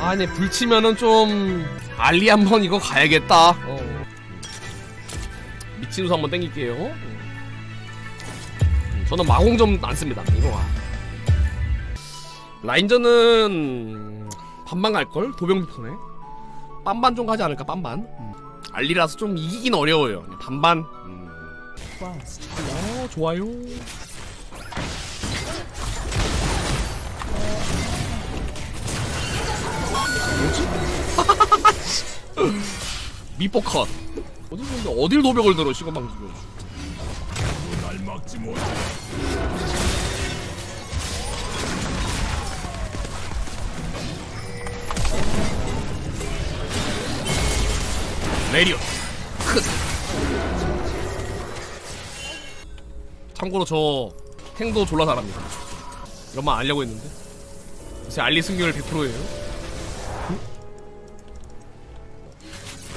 아니 불 치면은 좀 알리 한번 이거 가야겠다. 어. 미친 우수 한번 땡길게요. 음, 저는 마공점 안 씁니다. 이거 와. 라인전은 반반 갈 걸? 도병비포네. 반반 좀 가지 않을까? 반반. 음. 알리라서 좀 이기긴 어려워요. 반반. 음. 어, 좋아요. 미포 컷. 어디 근데 어딜 도벽을 들어 시건방 지금. 날 막지 못해. 레리오. 크. 참고로 저 행도 졸라 잘합니다. 이것만 알려고 했는데. 요새 알리 승률 100%예요.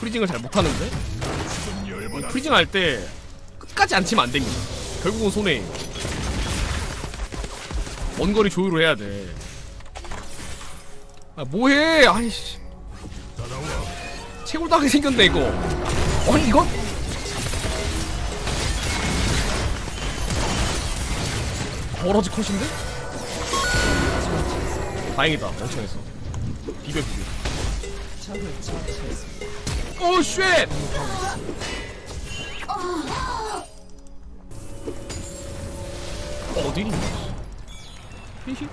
프리징을 잘 못하는데. 프리징 할 때 끝까지 안 치면 안 됩니다. 결국은 손해. 원거리 조율을 해야 돼. 아 뭐해? 아이씨. 채굴당하게 생겼네 이거 아니 이거 버러지 컷인데? 다행이다 멍청해서 비벼 비벼 오 쉣! 어디니? 히히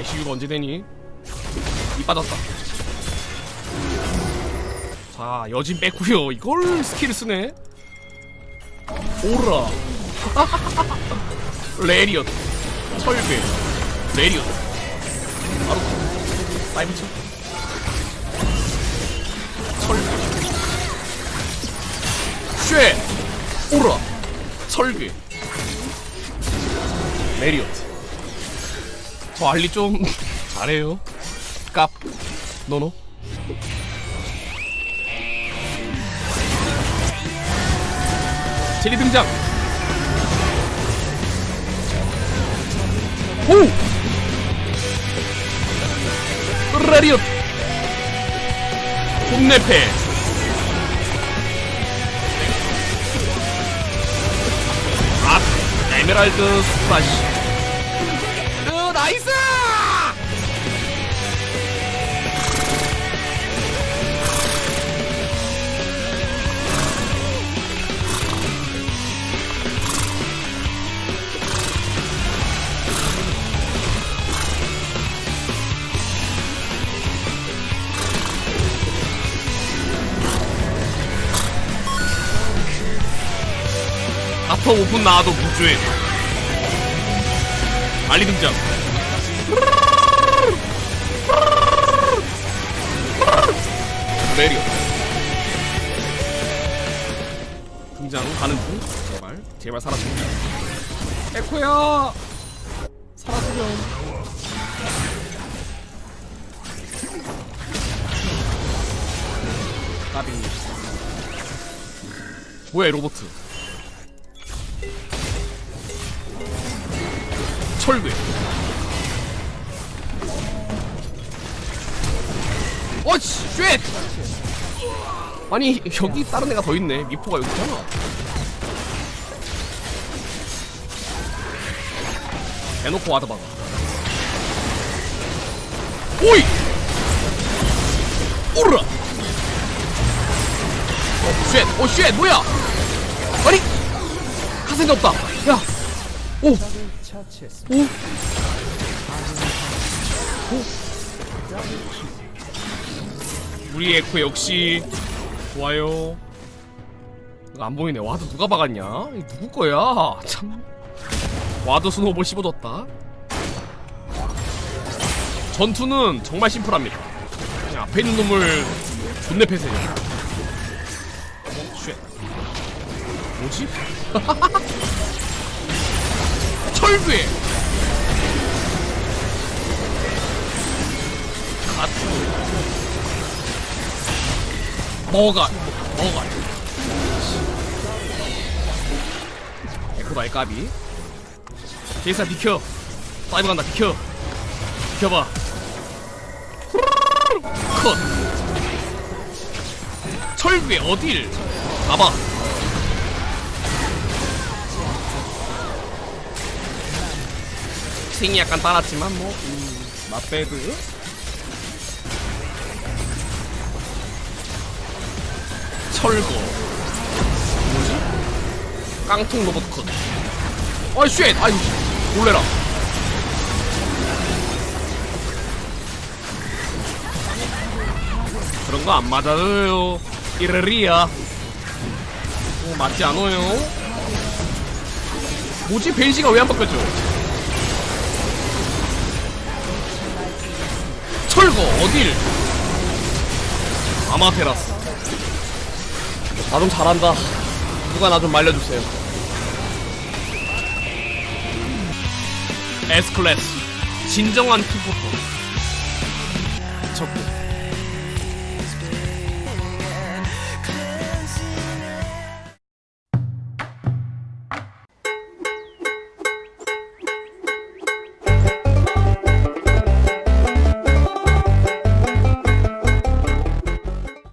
애쉬유가 언제 되니? 이 빠졌다 자 여진 뺐구요 이걸 스킬을 쓰네 오라 레리엇 철괴 레리엇 바로 사이브 쳐 쉐 오라 철괴 레리엇 저 알리 좀 잘해요 깝 노노 제리 등장. 오! 라리엇. 홈내패. 에메랄드 스프라시. 으, 나이스! 아터 5분 나와도 무죄. 알리 등장. 메리오. 등장 가는 중. 제발, 제발 사라져. 에코야. 사라지렴. 까비. 뭐야 이 로보트. 철괴 어씨 쉣! 아니 여기 다른 애가 더 있네. 미포가 여기 있잖아. 대놓고 와드 박아 오이! 오르라! 어, 어쉣! 오쉣! 뭐야? 아니! 카센이 없다. 야 오 오? 오? 우리 에코 역시 좋아요. 안 보이네. 와드 누가 박았냐? 누구 거야? 참. 와드 스노볼 씹어뒀다. 전투는 정말 심플합니다. 그냥 앞에 있는 놈을 존내 패세요. 어, 쉣. 뭐지? 철괴! 가트 뭐가 뭐가 에코다이 까비. 제이사 비켜. 다이브 간다 비켜. 비켜봐. 컷. 철괴 어딜? 가봐 생이 약간 따랐지만 뭐 음, 맛배드 철거. 뭐지? 깡통 로봇 컷. 아이 쉣! 아이 놀래라. 그런 거 안 맞아요. 이르리야. 어, 맞지 않아요? 뭐지? 벤시가 왜 안 바뀌었죠 철거 어딜? 아마테라스. 나 좀 잘한다. 누가 나 좀 말려주세요. S클래스 진정한 투포터. 미쳤고